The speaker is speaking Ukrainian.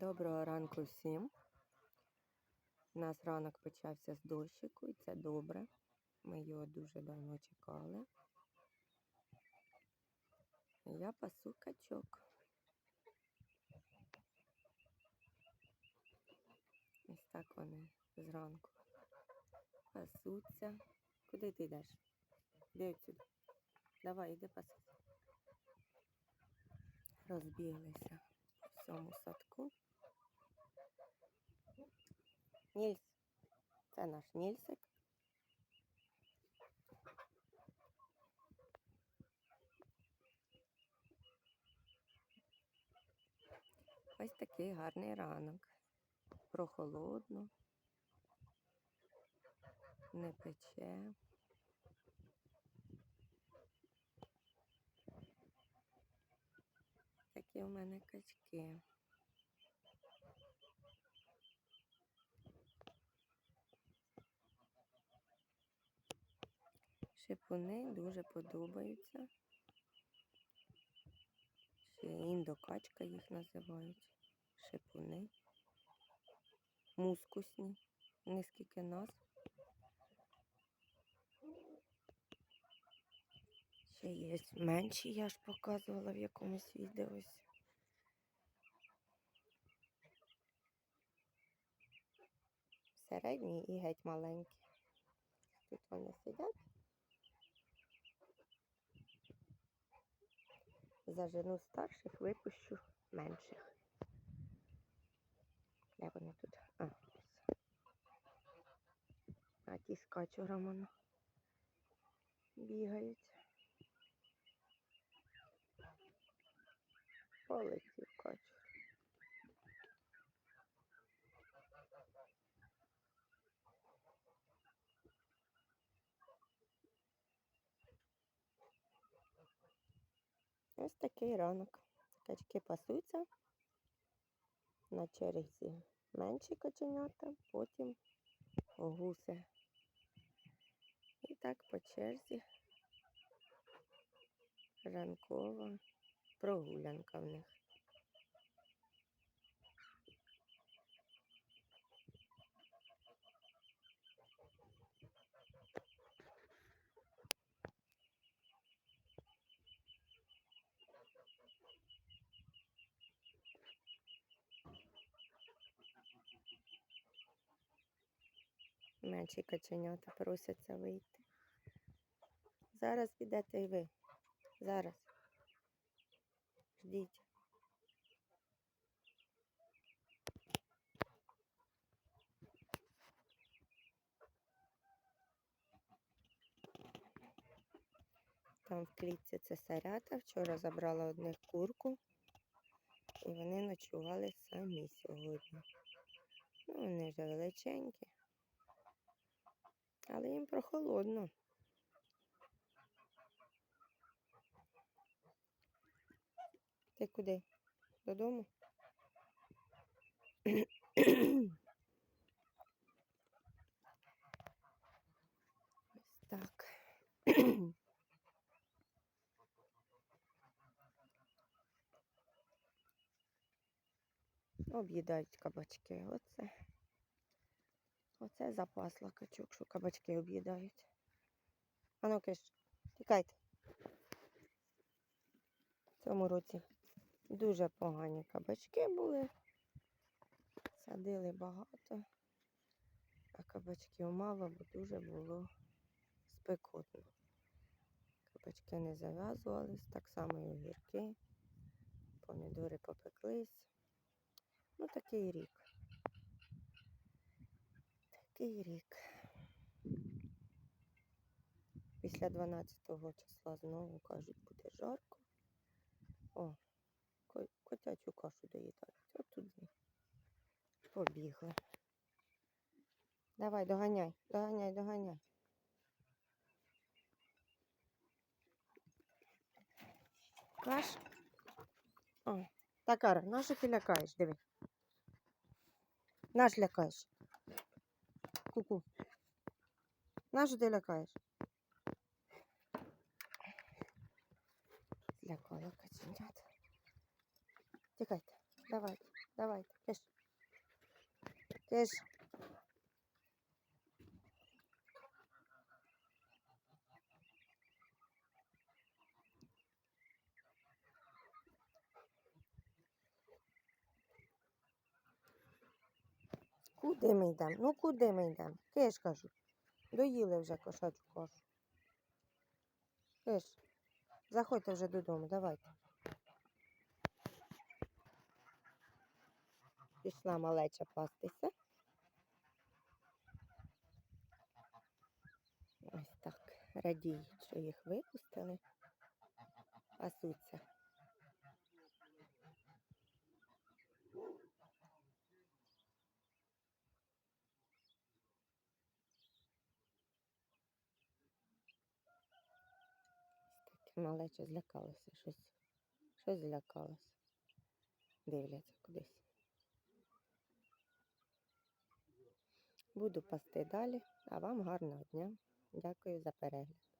Доброго ранку всім. У нас ранок почався з дощику, і це добре. Ми його дуже давно чекали. Я пасу качок. Ось так вони зранку пасуться. Куди ти йдеш? Іди отсюди. Давай, іди пасися. Розбіглися по всьому садку. Нільс. Це наш Нільсик. Ось такий гарний ранок. Прохолодно, не пече. В мене качки. Шипуни дуже подобаються. Ще індокачка їх називають. Шипуни. Мускусні. Нескільки назв. Ще є менші, я ж показувала в якомусь відео. Середні і геть маленькі. Тут вони сидять. Зажену старших, випущу менших. Де вони тут? А. А ті з качуром воно бігають. Полетів Ось такий ранок. Качки пасуться. На черзі менші каченята, потім гуси. І так по черзі ранкова прогулянка в них. Менші каченята просяться вийти. Зараз підете і ви. Зараз. Ждіть. Там в клітці це сарята. Вчора забрала одних курку. І вони ночували самі сьогодні. Ну, вони вже величенькі. Але їм прохолодно. Ти куди? Додому? Ось так. Об'їдають кабачки. Оце. Оце запасла качок, що кабачки об'їдають. А ну киш, тікайте. В цьому році дуже погані кабачки були. Садили багато, а кабачків мало, бо дуже було спекотно. Кабачки не зав'язувались, так само і огірки, помідори попеклись. Ну, такий рік. Такий рік. Після 12 числа знову кажуть, буде жарко. О, котячу кашу доїдають. От туди. Побігли. Давай, доганяй, доганяй, доганяй. Каш. О, Такара, на що ти лякаєш? Диви. Наш лякаєш. Ку-ку. На що ти лякаєш? Злякала каченят. Тікайте, давай. Давайте, киш. Киш. Куди ми йдемо? Ну куди ми йдемо? Киш, кажу. Доїли вже кошачу кашу. Киш. Заходьте вже додому, давайте. Пішла малеча пастися. Ось так. Радіють, що їх випустили. Пасуться. Малеча злякалося щось. Щось злякалося. Дивляться кудись. Буду пасти далі, а вам гарного дня. Дякую за перегляд.